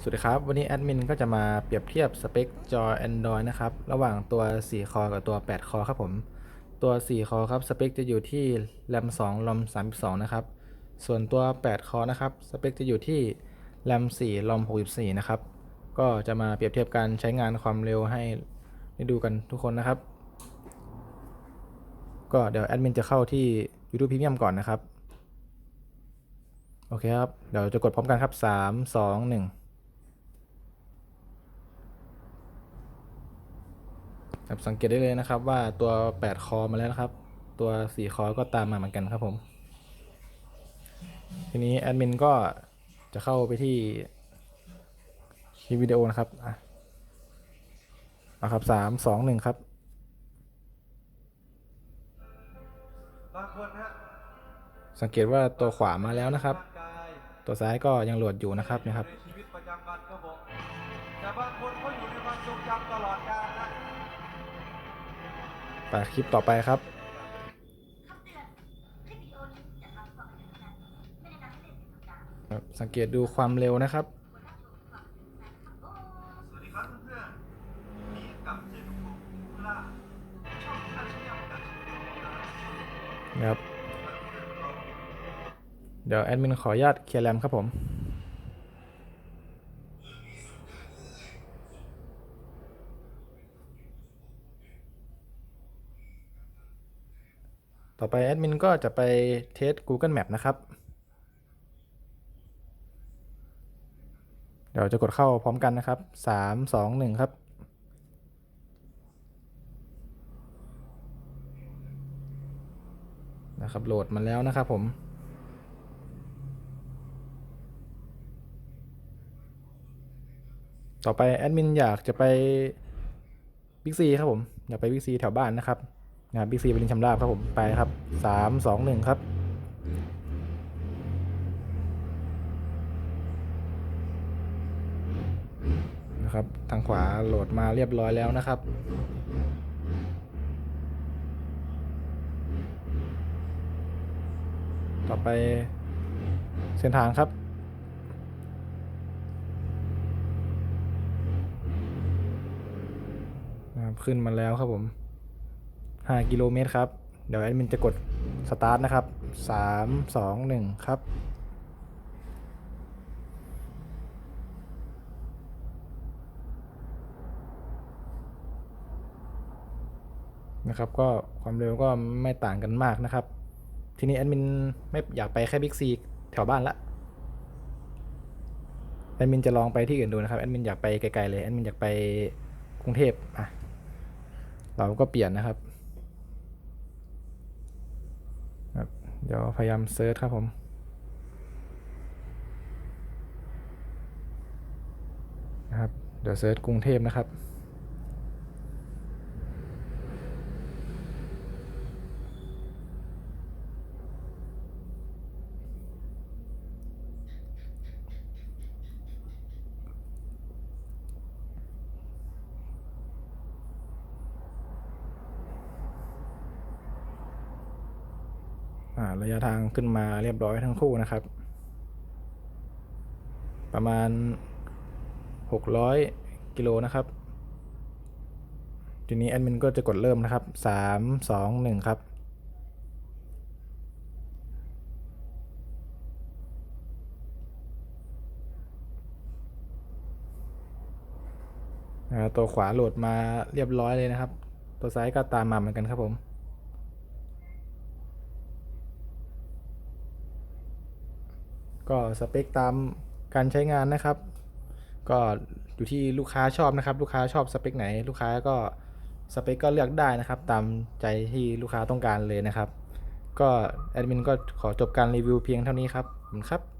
สวัสดีครับ วันนี้แอดมินก็จะมาเปรียบเทียบสเปคจอ Android นะครับ ระหว่างตัว 4 คอกับตัว 8 คอครับผม ตัว 4 คอครับ สเปคจะอยู่ที่ RAM 2 ROM 32 นะครับ ส่วนตัว 8 คอนะครับ สเปคจะอยู่ที่ RAM 4 ROM 64 นะครับ ก็จะมาเปรียบเทียบการใช้งานความเร็วให้ได้ดูกันทุกคนนะครับ ก็เดี๋ยวแอดมินจะเข้าที่ YouTube Premium ก่อนนะครับ โอเคครับ เดี๋ยวจะกดพร้อมกันครับ 3 2 1 ครับสังเกตได้เลยนะครับว่าตัว 8 คอมาแล้วนะครับ ตัว 4 คอก็ตามมาเหมือนกันครับผม ทีนี้แอดมินก็จะเข้าไปที่คลิปวิดีโอนะครับอะเอาครับสามสองหนึ่งครับบางคนฮะสังเกตว่าตัวขวามาแล้วนะครับ ตัวซ้ายก็ยังโหลดอยู่นะครับนะครับ ไปคลิปต่อไปครับสังเกตดูความเร็วนะครับครับ เดี๋ยวแอดมินขออนุญาตเคลียร์แรมครับผม ต่อไปแอดมินก็จะไปเทส Google Map นะครับ เดี๋ยวจะกดเข้าพร้อมกันนะครับ 3 2 1 ครับ นะครับโหลดมาแล้วนะครับผมต่อไปแอดมินอยากจะไปบิ๊กซีครับผม อยากไปบิ๊กซีแถวบ้านนะครับ นะบิ๊กซีบรินชำราบครับผมไปครับสามสองหนึ่งครับนะครับทางขวาโหลดมาเรียบร้อยแล้วนะครับต่อไปเส้นทางครับนะครับขึ้นมาแล้วครับผม 5 กิโลเมตรครับ เดี๋ยวแอดมินจะกดสตาร์ทนะครับ 3 2 1 ครับนะครับก็ความเร็วก็ไม่ต่างกันมากนะครับ ทีนี้แอดมินไม่อยากไปแค่บิ๊กซีแถวบ้านละแอดมินจะลองไปที่อื่นดูนะครับแอดมินอยากไปไกลๆเลยแอดมินอยากไปกรุงเทพอะเราก็เปลี่ยนนะครับครับ เดี๋ยวพยายามเซิร์ชครับผมนะครับเดี๋ยวเซิร์ชกรุงเทพนะครับ ระยะทางขึ้นมาเรียบร้อยทั้งคู่นะครับ ประมาณ 600 กิโลนะครับ ทีนี้แอดมินก็จะกดเริ่มนะครับ 3 2 1 ครับตัวขวาโหลดมาเรียบร้อยเลยนะครับ ตัวซ้ายก็ตามมาเหมือนกันครับผม ก็สเปคตามการใช้งานนะครับ ก็อยู่ที่ลูกค้าชอบนะครับ ลูกค้าชอบสเปคไหน ลูกค้าก็สเปคก็เลือกได้นะครับ ตามใจที่ลูกค้าต้องการเลยนะครับ ก็แอดมินก็ขอจบการรีวิวเพียงเท่านี้ครับขอบคุณครับ